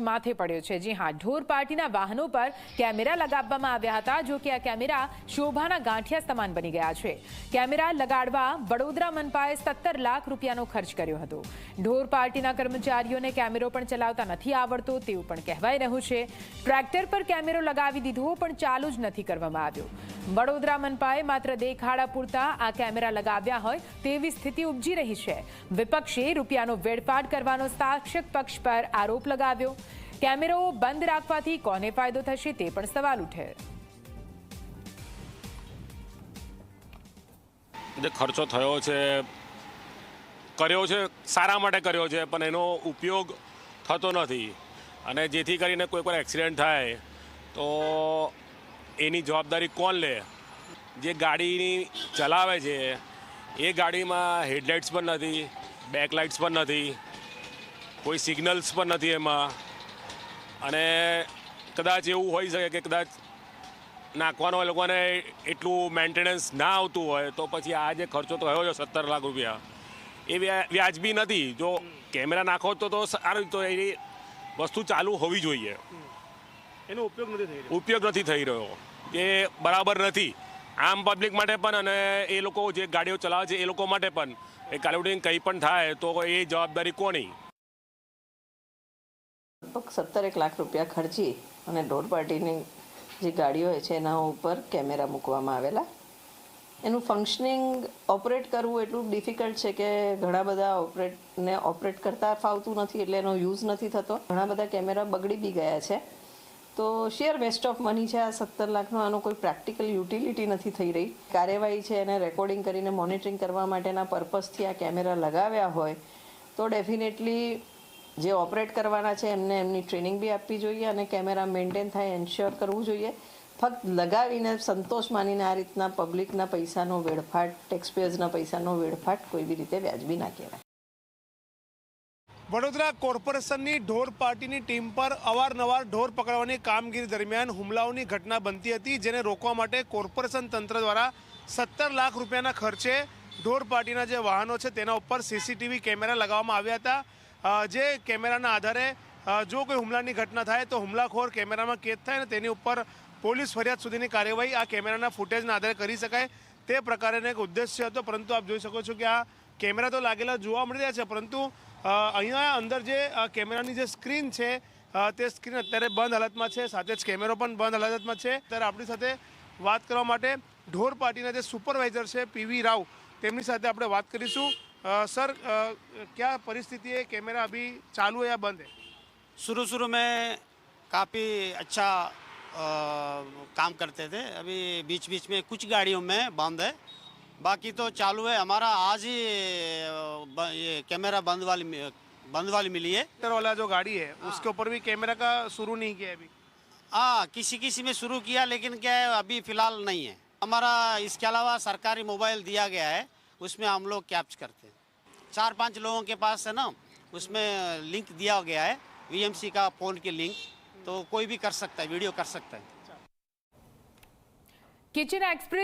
માથે પડ્યો છે. જી હા, ઢોર પાર્ટીના વાહનો પર કેમેરા લગાવવામાં આવ્યા હતા, જો કે આ કેમેરા શોભાના ગાંઠિયા સમાન બની ગયા છે. કેમેરા લગાડવા વડોદરા મનપાએ સત્તર લાખ રૂપિયાનો ખર્ચ કર્યો હતો. ઢોર પાર્ટીના કર્મચારીઓને કેમેરો પણ ચલાવતા નથી આવડતો તેવું પણ કહેવાઈ રહ્યું છે. ટ્રેક્ટર પર કેમેરો લગાવી દીધો, પણ ચાલુ જ નથી કરવામાં આવ્યો. વડોદરા મનપાએ માત્ર દેખાડા પૂરતા આ કેમેરા લગાવ્યા હોય તેવી સ્થિતિ ઉપજી રહી છે. વિપક્ષે રૂપિયાનો વેડફાટ કરવાનો શાસક પક્ષ પર આરોપ લગાવ્યો. કેમેરો બંધ રાખવાથી કોને ફાયદો થશે તે પણ સવાલ ઉઠે. જે ખર્ચો થયો છે, કર્યો છે, સારા માટે કર્યો છે, પણ એનો ઉપયોગ થતો નથી. અને જેથી કરીને કોઈ કોઈ એક્સિડન્ટ થાય, તો એની જવાબદારી કોણ લે? જે ગાડીની ચલાવે છે, એ ગાડીમાં હેડલાઇટ્સ પણ નથી, બેકલાઇટ્સ પણ નથી, કોઈ સિગ્નલ્સ પણ નથી એમાં. અને કદાચ એવું હોઈ શકે કે કદાચ નાખવાનો એ લોકોને એટલું મેન્ટેનન્સ ના આવતું હોય તો પછી આ જે ખર્ચો થયો છે સત્તર લાખ રૂપિયા એ વ્યા- વ્યાજબી નથી. જો કેમેરા નાખો તો તો સારું તો એની વસ્તુ ચાલુ હોવી જોઈએ. એનો ઉપયોગ નથી થઈ રહ્યો? ઉપયોગ નથી થઈ રહ્યો. એ બરાબર નથી. આમ પબ્લિક માટે પણ અને એ લોકો જે ગાડીઓ ચલાવે છે એ લોકો માટે પણ. એ કાલે કંઈ પણ થાય તો એ જવાબદારી કોની? લગભગ સત્તર એક લાખ રૂપિયા ખર્ચી અને ઢોર પાર્ટીની જે ગાડીઓ હોય છે, એના ઉપર કેમેરા મૂકવામાં આવેલા. એનું ફંક્શનિંગ ઓપરેટ કરવું એટલું ડિફિકલ્ટ છે કે ઘણા બધા ઓપરેટને ઓપરેટ કરતા ફાવતું નથી એટલે એનો યુઝ નથી થતો. ઘણા બધા કેમેરા બગડી બી ગયા છે. તો શેર વેસ્ટ ઓફ મની છે આ સત્તર લાખનો. આનો કોઈ પ્રેક્ટિકલ યુટિલિટી નથી થઈ રહી. કાર્યવાહી છે એને રેકોર્ડિંગ કરીને મોનિટરિંગ કરવા માટેના પર્પઝથી આ કેમેરા લગાવ્યા હોય, તો ડેફિનેટલી જે ઓપરેટ કરવાના છે, એમને એમની ટ્રેનિંગ બી આપવી જોઈએ અને કેમેરા મેન્ટેન થાય, એન્શ્યોર કરવું જોઈએ. ફક્ત લગાવીને સંતોષ માનીને આ રીતના પબ્લિકના પૈસાનો વેડફાટ ટેક્સપેયર્સના પૈસાનો વેડફાટ કોઈ બી રીતે વ્યાજબી ના કહેવાય. વડોદરા કોર્પોરેશનની ઢોર પાર્ટીની ટીમ પર અવારનવાર ઢોર પકડવાની કામગીરી દરમિયાન હુમલાઓની ઘટના બનતી હતી, જેને રોકવા માટે કોર્પોરેશન તંત્ર દ્વારા સત્તર લાખ રૂપિયાના ખર્ચે ઢોર પાર્ટીના જે વાહનો છે, તેના ઉપર સીસીટીવી કેમેરા લગાવવામાં આવ્યા હતા. જે કેમેરાના આધારે જો કોઈ હુમલાની ઘટના થાય તો હુમલાખોર કેમેરામાં કેદ થાય ને તેની ઉપર પોલીસ ફરિયાદ સુધીની કાર્યવાહી આ કેમેરાના ફૂટેજના આધારે કરી શકાય. તે પ્રકારેનો એક ઉદ્દેશ્ય હતો, પરંતુ આપ જોઈ શકો છો કે આ કેમેરા તો લાગેલા જોવા મળી રહ્યા છે, પરંતુ અહીંયા અંદર જે કેમેરાની જે સ્ક્રીન છે તે સ્ક્રીન અત્યારે બંધ હાલતમાં છે, સાથે જ કેમેરો પણ બંધ હાલતમાં છે. ત્યારે આપણી સાથે વાત કરવા માટે ઢોર પાર્ટીના જે સુપરવાઇઝર છે પીવી રાવ, તેમની સાથે આપણે વાત કરીશું. सर आ, क्या परिस्थिति है? कैमरा अभी चालू है या बंद है? शुरू शुरू में काफ़ी अच्छा आ, काम करते थे। अभी बीच बीच में कुछ गाड़ियों में बंद है। बाकी तो चालू है। हमारा आज ही ये कैमरा बंद वाली बंद वाली मिली है। वाला जो गाड़ी है आ, उसके ऊपर भी कैमरा का शुरू नहीं किया अभी? हाँ किसी किसी में शुरू किया लेकिन क्या है अभी फ़िलहाल नहीं है। हमारा इसके अलावा सरकारी मोबाइल दिया गया है। उसमें हम लोग कैप्च करते हैं। चार पाँच लोगों के पास है ना, उसमें लिंक दिया गया है वीएमसी का फ़ोन की लिंक तो कोई भी कर सकता है वीडियो कर सकता है। Kitchen express